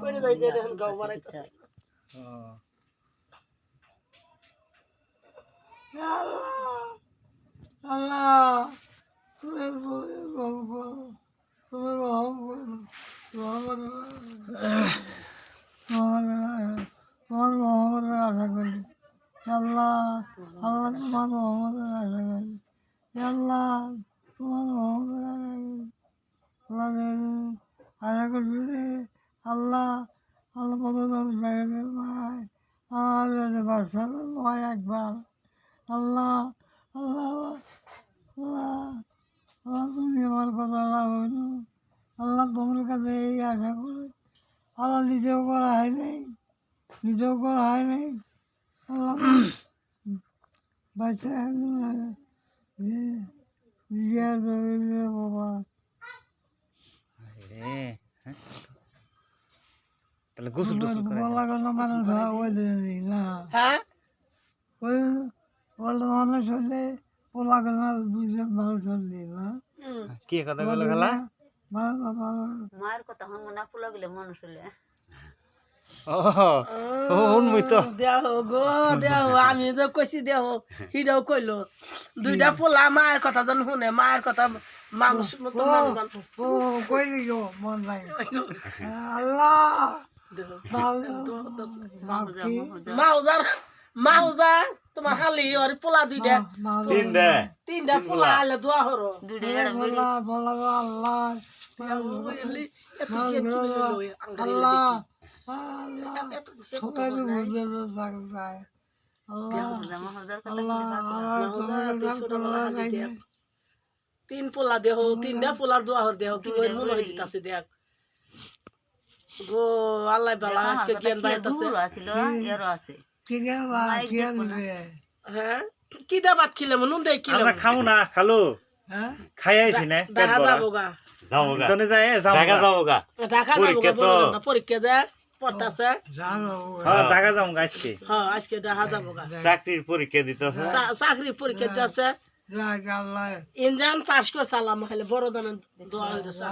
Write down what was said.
করে দেয় যে এখন গাও বাড়াইতেছে আল্লাহ তুমি তুমি তোমার মোহাম্মদের আশা করি আল্লাহ আল্লাহ তোমার মোহাম্মদের আশা করি আল্লাহ তোমার মোহাম্মদের আশা করি আল্লাহ আশা করছি রে আল্লাহ আল্লাহ দাম লাগে ভাই। আল্লাহ বাদশাহ নয় একবার। আল্লাহ আল্লাহ আল্লাহ আল্লাহ তুমি আমার কথা হইল আল্লাহ তোমার কাছে এই আশা করি। আল্লাহ নিজেও করা হয় নাই নিজেও করা হয় নাই আল্লাহ বাচ্চা বাবা রে, হ্যাঁ? তাহলে গোসল টোসল করে বলা কোনো মানুষ ওই না। হ্যাঁ? ওই বলতে মানুষ হলে পোলা কোনো দুজন মানুষ হলে না। কি কথা বলে ভালো মায়ের কথা হন না গেলে মানুষ হলে। আমি যে কইছি দেহ হিডাও কইলো দুইটা পোলা মায়ের কথা যেন শুনে মায়ের কথা মানুষ মন নাই। আল্লাহ! মাউজার মাউজা তোমার হালি ওর পোলা দুইটা। তিনটা। তিনটা পোলা আলে দোয়া হরো তিন পোলা দেহ তিনটা পোলার দোয়া হর দেহ কি মনে হয়ে দিতাছে দেখ। গো আল্লাহ বালা আজকে জ্ঞান এরও আছে। হ্যাঁ? কি দা ভাত খিলে নুন দেই খিলে আমরা খাও না খালো। হ্যাঁ? খাই আইছি না পেট দেখা ভরা। যাব গা যাব গা তনে যায় যাও দেখা যাব গা ঢাকা যাব গা তো। বড় পরীক্ষা যা পড়তাছে। হ্যাঁ ঢাকা আজকে। হ্যাঁ আজকে দেখা যাব গা চাকরির পরীক্ষা দিতেছে। পরীক্ষা ইনজান পাস করছে আল্লাহ মহলে বড় দামে দোয়া হইছে